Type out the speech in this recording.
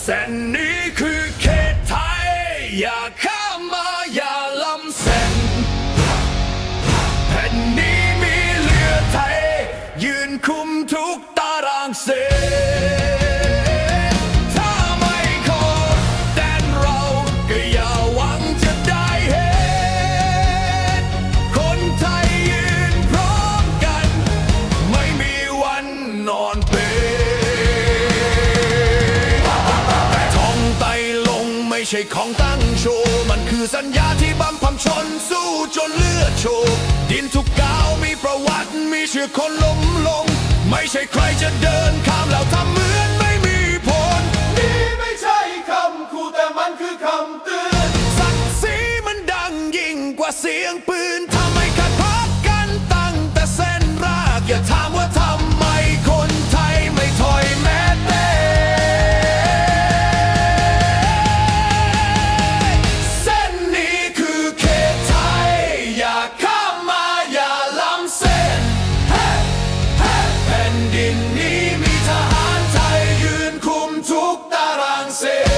เส้นนี้คือเขตไทย อย่าข้ามมาอย่าล้ำเส้นแผ่นนี้มีเรือไทย ยืนคุมทุกตารางเส้น ใช่ของตั้งโชว์ มันคือสัญญาที่บัมพังชนสู้จนเลือดโชกดินทุกก้าวมีประวัติมีเชื่อคนล้มลง ไม่ใช่ใครจะเดินข้ามแล้วทำเหมือนไม่มีผล นี่ไม่ใช่คำคู่แต่มันคือคำเตือนศักดิ์ศรีมันดังยิ่งกว่าเสียงปืน say